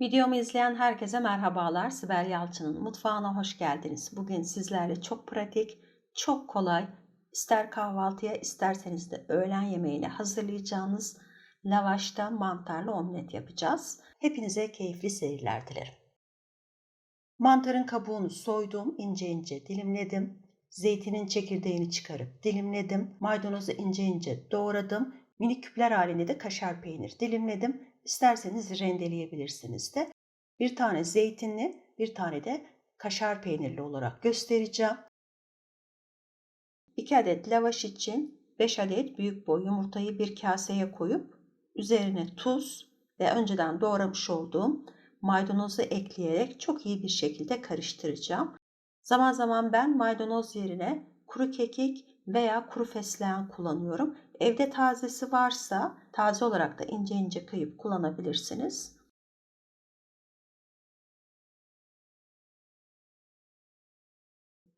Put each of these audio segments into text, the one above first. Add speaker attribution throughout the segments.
Speaker 1: Videomu izleyen herkese merhabalar. Sibel Yalçın'ın mutfağına hoş geldiniz. Bugün sizlerle çok pratik, çok kolay, ister kahvaltıya isterseniz de öğlen yemeğine hazırlayacağınız lavaşta mantarlı omlet yapacağız. Hepinize keyifli seyirler dilerim. Mantarın kabuğunu soydum, ince ince dilimledim. Zeytinin çekirdeğini çıkarıp dilimledim. Maydanozu ince ince doğradım. Minik küpler halinde de kaşar peynir dilimledim. İsterseniz rendeleyebilirsiniz de. Bir tane zeytinli, bir tane de kaşar peynirli olarak göstereceğim. 2 adet lavaş için 5 adet büyük boy yumurtayı bir kaseye koyup üzerine tuz ve önceden doğramış olduğum maydanozu ekleyerek çok iyi bir şekilde karıştıracağım. Zaman zaman ben maydanoz yerine kuru kekik veya kuru fesleğen kullanıyorum. Evde tazesi varsa taze olarak da ince ince kıyıp kullanabilirsiniz.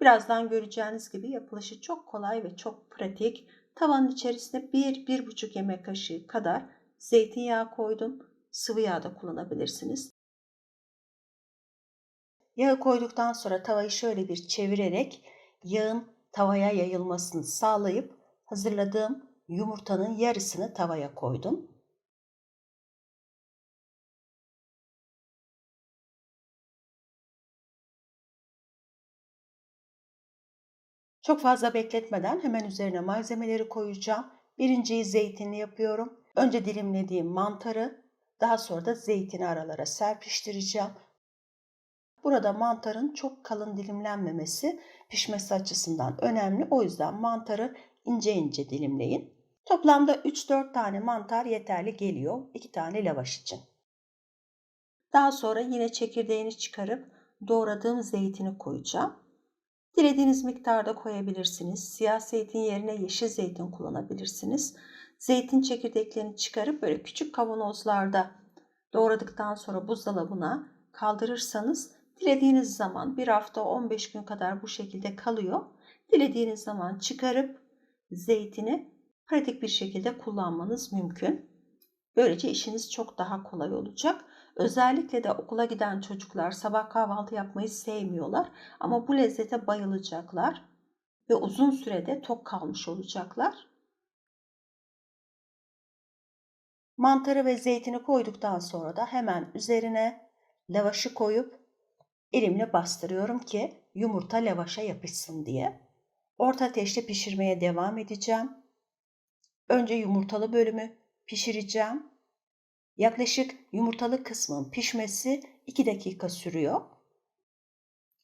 Speaker 1: Birazdan göreceğiniz gibi yapılışı çok kolay ve çok pratik. Tavanın içerisine 1-1,5 yemek kaşığı kadar zeytinyağı koydum. Sıvı yağ da kullanabilirsiniz. Yağı koyduktan sonra tavayı şöyle bir çevirerek yağın tavaya yayılmasını sağlayıp hazırladığım yumurtanın yarısını tavaya koydum. Çok fazla bekletmeden hemen üzerine malzemeleri koyacağım. Birinciyi zeytinli yapıyorum. Önce dilimlediğim mantarı, daha sonra da zeytini aralara serpiştireceğim. Burada mantarın çok kalın dilimlenmemesi pişmesi açısından önemli. O yüzden mantarı ince ince dilimleyin. Toplamda 3-4 tane mantar yeterli geliyor 2 tane lavaş için. Daha sonra yine çekirdeğini çıkarıp doğradığım zeytini koyacağım. Dilediğiniz miktarda koyabilirsiniz. Siyah zeytin yerine yeşil zeytin kullanabilirsiniz. Zeytin çekirdeklerini çıkarıp böyle küçük kavanozlarda doğradıktan sonra buzdolabına kaldırırsanız dilediğiniz zaman bir hafta 15 gün kadar bu şekilde kalıyor. Dilediğiniz zaman çıkarıp zeytini pratik bir şekilde kullanmanız mümkün. Böylece işiniz çok daha kolay olacak. Özellikle de okula giden çocuklar sabah kahvaltı yapmayı sevmiyorlar ama bu lezzete bayılacaklar ve uzun sürede tok kalmış olacaklar. Mantarı ve zeytini koyduktan sonra da hemen üzerine lavaşı koyup elimle bastırıyorum ki yumurta lavaşa yapışsın diye. Orta ateşte pişirmeye devam edeceğim. Önce yumurtalı bölümü pişireceğim. Yaklaşık yumurtalı kısmın pişmesi 2 dakika sürüyor.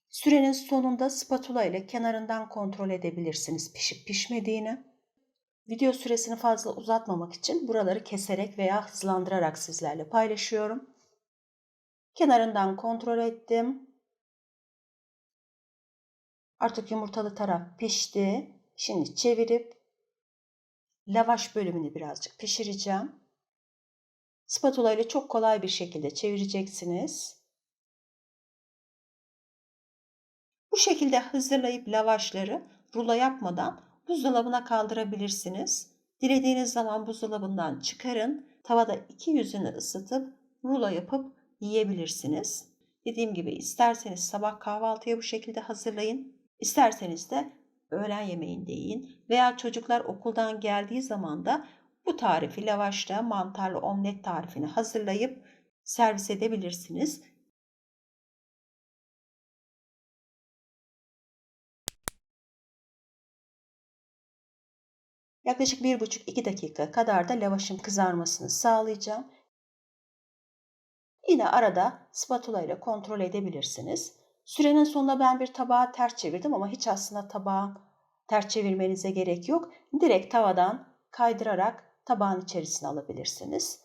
Speaker 1: Sürenin sonunda spatula ile kenarından kontrol edebilirsiniz pişip pişmediğini. Video süresini fazla uzatmamak için buraları keserek veya hızlandırarak sizlerle paylaşıyorum. Kenarından kontrol ettim. Artık yumurtalı taraf pişti. Şimdi çevirip lavaş bölümünü birazcık pişireceğim. Spatula ile çok kolay bir şekilde çevireceksiniz. Bu şekilde hazırlayıp lavaşları rulo yapmadan buzdolabına kaldırabilirsiniz. Dilediğiniz zaman buzdolabından çıkarın. Tavada iki yüzünü ısıtıp rulo yapıp yiyebilirsiniz. Dediğim gibi isterseniz sabah kahvaltıya bu şekilde hazırlayın. İsterseniz de öğlen yemeğinde yiyin veya çocuklar okuldan geldiği zaman da bu tarifi lavaşta mantarlı omlet tarifini hazırlayıp servis edebilirsiniz. Yaklaşık 1,5-2 dakika kadar da lavaşın kızarmasını sağlayacağım. Yine arada spatula ile kontrol edebilirsiniz. Sürenin sonunda ben bir tabağı ters çevirdim ama hiç aslında tabağı ters çevirmenize gerek yok. Direkt tavadan kaydırarak tabağın içerisine alabilirsiniz.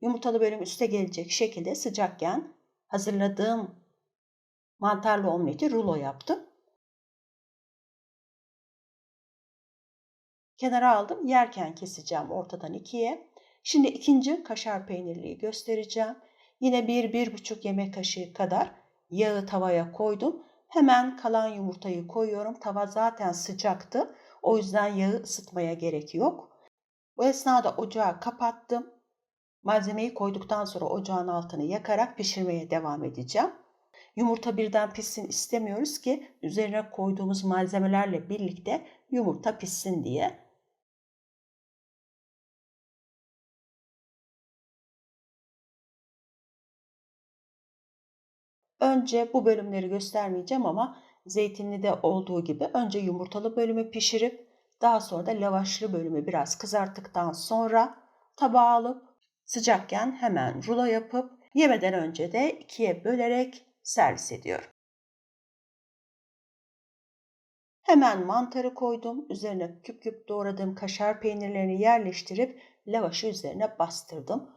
Speaker 1: Yumurtalı bölüm üste gelecek şekilde sıcakken hazırladığım mantarlı omleti rulo yaptım. Kenara aldım. Yerken keseceğim ortadan ikiye. Şimdi ikinci kaşar peynirliği göstereceğim. Yine bir, bir buçuk yemek kaşığı kadar yağı tavaya koydum. Hemen kalan yumurtayı koyuyorum. Tava zaten sıcaktı. O yüzden yağı ısıtmaya gerek yok. Bu esnada ocağı kapattım. Malzemeyi koyduktan sonra ocağın altını yakarak pişirmeye devam edeceğim. Yumurta birden pişsin istemiyoruz ki üzerine koyduğumuz malzemelerle birlikte yumurta pişsin diye. Önce bu bölümleri göstermeyeceğim ama zeytinli olduğu gibi önce yumurtalı bölümü pişirip daha sonra da lavaşlı bölümü biraz kızarttıktan sonra tabağa alıp sıcakken hemen rulo yapıp yemeden önce de ikiye bölerek servis ediyorum. Hemen mantarı koydum. Üzerine küp küp doğradığım kaşar peynirlerini yerleştirip lavaşı üzerine bastırdım.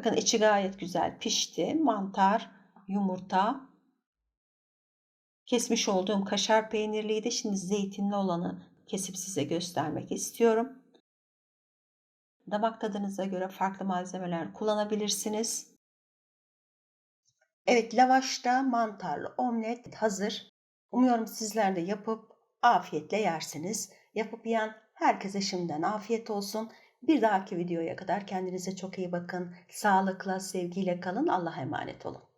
Speaker 1: Bakın içi gayet güzel pişti. Mantar, yumurta, kesmiş olduğum kaşar peynirliydi. Şimdi zeytinli olanı kesip size göstermek istiyorum. Damak tadınıza göre farklı malzemeler kullanabilirsiniz. Evet lavaşta mantarlı omlet hazır. Umuyorum sizler de yapıp afiyetle yersiniz. Yapıp yiyen herkese şimdiden afiyet olsun. Bir dahaki videoya kadar kendinize çok iyi bakın. Sağlıkla, sevgiyle kalın. Allah'a emanet olun.